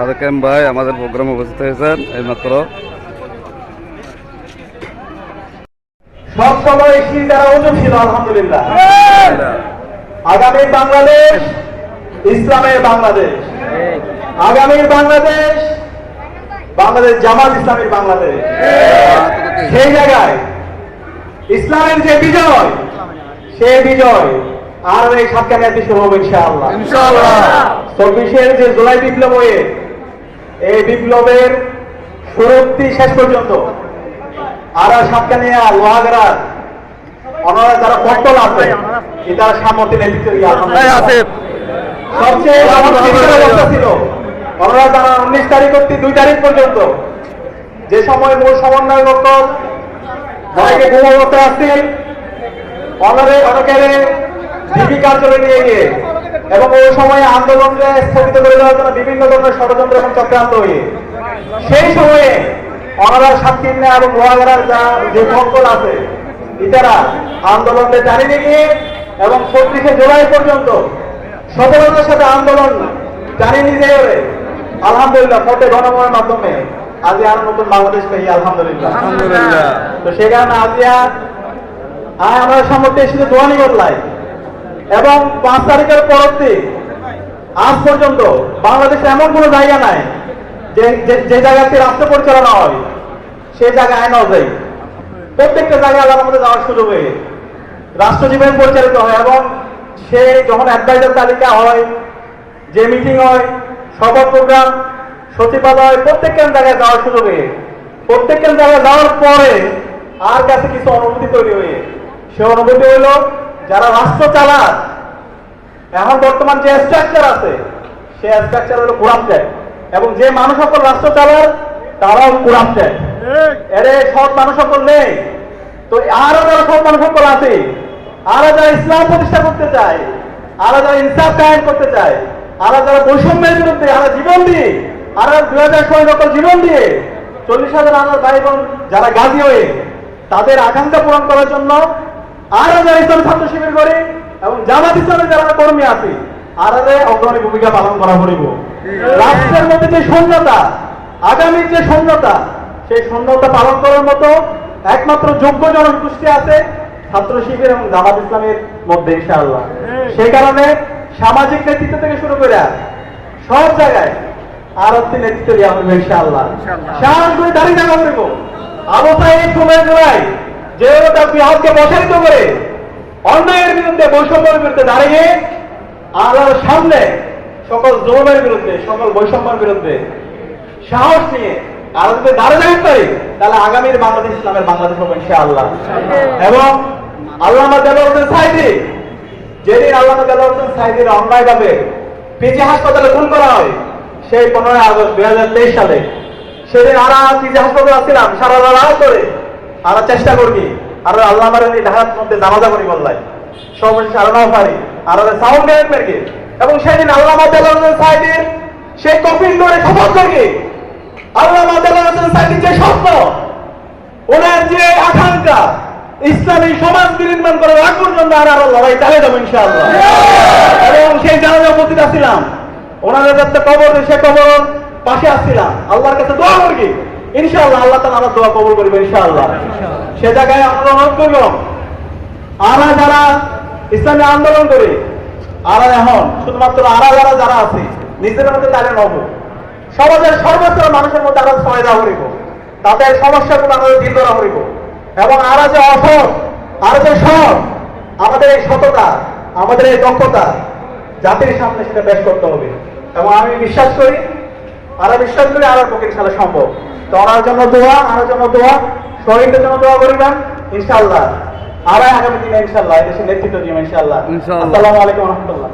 সাদেক ভাই আমাদের প্রোগ্রামে উপস্থিত হয়েছেন এইমাত্র। সব সময় শীত ওজন ছিল আলহামদুলিল্লাহ। আগামী বাংলাদেশ ইসলামের বাংলাদেশ। আগামীর বাংলাদেশ বাংলাদেশ জামাত ইসলামের বাংলাদেশ। সেই জায়গায় ইসলামের যে বিজয় সে বিজয় আর এই সাতকানিয়াতে শুরু হবে ইনশাআল্লাহ। ইনশাআল্লাহ। চব্বিশের যে জুলাই বিপ্লব হয়ে এই বিপ্লবের শুরুক্তি শেষ পর্যন্ত। আর সাতকানিয়া লোহাগড়া ওনারা যারা পট্টল আছে এটার সামর্থ্য নেতৃত্ব সবচেয়ে অবস্থা ছিল ওনারা যারা উনিশ তারিখ অব্দি দুই তারিখ পর্যন্ত যে সময় মূল সমন্বয় রক্ষক অনেকে ডিবি কার্যালয়ে নিয়ে গিয়ে এবং ওই সময়ে আন্দোলনকে স্থগিত করে দেওয়ার জন্য বিভিন্ন ধরনের ষড়যন্ত্র এবং চক্রান্ত হয়ে। সেই সময়ে অনারা সাতকিন্না এবং লোহাগড়ার যা যে মঙ্গল আছে ইতারা আন্দোলনকে জানিয়ে গিয়ে এবং ছত্রিশে জুলাই পর্যন্ত সফলতার সাথে আন্দোলন জানিয়ে নিয়ে যাবে আলহামদুলিল্লাহ ফটে গণময়ের মাধ্যমে আজ আর নতুন বাংলাদেশ পেয়ে আলহামদুলিল্লাহ। তো সেখানে আজিয়া আয় আমরা সামর্থ্যে এসে দোয়ানি বদলাই এবং পাঁচ তারিখের পরবর্তী আজ পর্যন্ত বাংলাদেশে এমন কোনো জায়গা নাই যে, যে- জায়গাতে রাষ্ট্র পরিচালনা হয়, সেই জায়গায় আইন অনুযায়ী। প্রত্যেকটা জায়গায় আল্লাহর মধ্যে যাওয়ার সুযোগ হয়ে রাষ্ট্র জীবন পরিচালিত হয় এবং সে যখন অ্যাডভাইজার তালিকা হয়, যে মিটিং হয়, সভা প্রোগ্রাম সচিবালয়, প্রত্যেকটা জায়গায় যাওয়ার সুযোগ হয়ে প্রত্যেকটা জায়গায় যাওয়ার পরে আর কাছে কিছু অনুভূতি তৈরি হয়ে সে অনুভূতি হলো যারা রাষ্ট্র চালান এখন বর্তমান যে স্ট্রাকচার আছে সে স্ট্রাকচার হলো কুরাপ্টেড এবং যে মানুষ সকল রাষ্ট্র চালার তারাও কুরাপ্টেড এরে সৎ মানুষ সকল নেই। তো আরও যারা সৎ মানুষ সকল আছে আরও যারা ইসলাম প্রতিষ্ঠা করতে চায় আরও যারা ইনসাফ কায়েম করতে চায় আরও যারা বৈষম্যের বিরুদ্ধে আরও জীবন দিয়ে আরও দুই হাজার ছয় সকল জীবন দিয়ে, চল্লিশ হাজার আমার ভাই বোন যারা গাজী হয়ে, তাদের আকাঙ্ক্ষা পূরণ করার জন্য আরও ইসলাম ছাত্র শিবির করে এবং জামাত ইসলামের যারা কর্মী আছে আরও অগ্রণী ভূমিকা পালন করা করিব। রাষ্ট্রের মধ্যে যে শূন্যতা আগামীর যে শূন্যতা সেই শূন্যতা পালন করার মতো একমাত্র যোগ্য জনগোষ্ঠী আছে ছাত্র শিবির এবং জামাত ইসলামের মধ্যে ইনশাআল্লাহ। সেই কারণে সামাজিক নেতৃত্ব থেকে শুরু করে সব জায়গায় আর একটি নেতৃত্ব দেওয়া হবে ইনশাআল্লাহ। সাহস করে দাঁড়িয়ে থাকা জোড়ায় যে ওটা বিহারকে প্রসারিত করে অন্যায়ের বিরুদ্ধে, বৈষম্যের বিরুদ্ধে দাঁড়িয়ে আল্লাহর সামনে সকল জোরের বিরুদ্ধে, সকল বৈষম্যের বিরুদ্ধে সাহস নিয়ে আর যদি পারি তাহলে আগামীর বাংলাদেশ ইসলামের বাংলাদেশ হবে এবং আল্লাহ দেওয়ার সাইডে যেদিন আল্লাহ ভাবে পিজি হাসপাতালে খুন করা হয়, সেই পনেরোই আগস্ট দুই হাজার তেইশ সালে, সেদিন আরা পিজি হাসপাতালে আসছিলাম সারা রাত করে আরা চেষ্টা করবি আর আল্লাহ এই ঢাকার মধ্যে জানাজা করি বললাই। সর্বশেষ আরও পারি আর সাউন্ড মেরকে এবং সেদিন আল্লাহ সাইডের সেই কপিল ধরে শপথ করি আল্লাহ সাইডের যে স্বপ্ন, ওনার যে আকাঙ্ক্ষা, ইসলামী সমাজ বিনির্মাণ করার আগ পর্যন্ত আর আরও লড়াই চালিয়ে যাব ইনশাআল্লাহ। এবং সেই জানাজা উপস্থিত আসছিলাম ওনাদের কাছে কবর, সে কবর পাশে আসছিলাম আল্লাহর কাছে দোয়া করি ইনশাআল্লাহ আল্লাহ তালা আমার দোয়া কবর করবে ইনশাআল্লাহ। সে জায়গায় আমরা অনুরোধ করব আমরা যারা ইসলামী আন্দোলন করি আরা এখন শুধুমাত্র আরা যারা যারা আছে নিজেদের মধ্যে তাদের নব সমাজের সর্বত্র মানুষের মধ্যে আমরা সহায়তা করিব। তাদের সমস্যাগুলো আমাদের ধরা করিব। এবং আরা যে অসৎ আর যে সৎ আমাদের এই সততা আমাদের এই দক্ষতা জাতির সামনে সেটা পেশ করতে হবে। এবং আমি বিশ্বাস করি আরা বিশ্বাস করি আরার পক্ষে ইনশাল্লাহ সম্ভব। তো ওনার জন্য দোয়া আমার জন্য দোয়া শরীরের জন্য দোয়া করিবেন ইনশাআল্লাহ। আর আগামী দিনে ইনশাআল্লাহ এদেশের নেতৃত্ব দিবেন ইনশাল্লাহ ইনশাআল্লাহ। আসসালামু আলাইকুম রহমতুল্লাহ।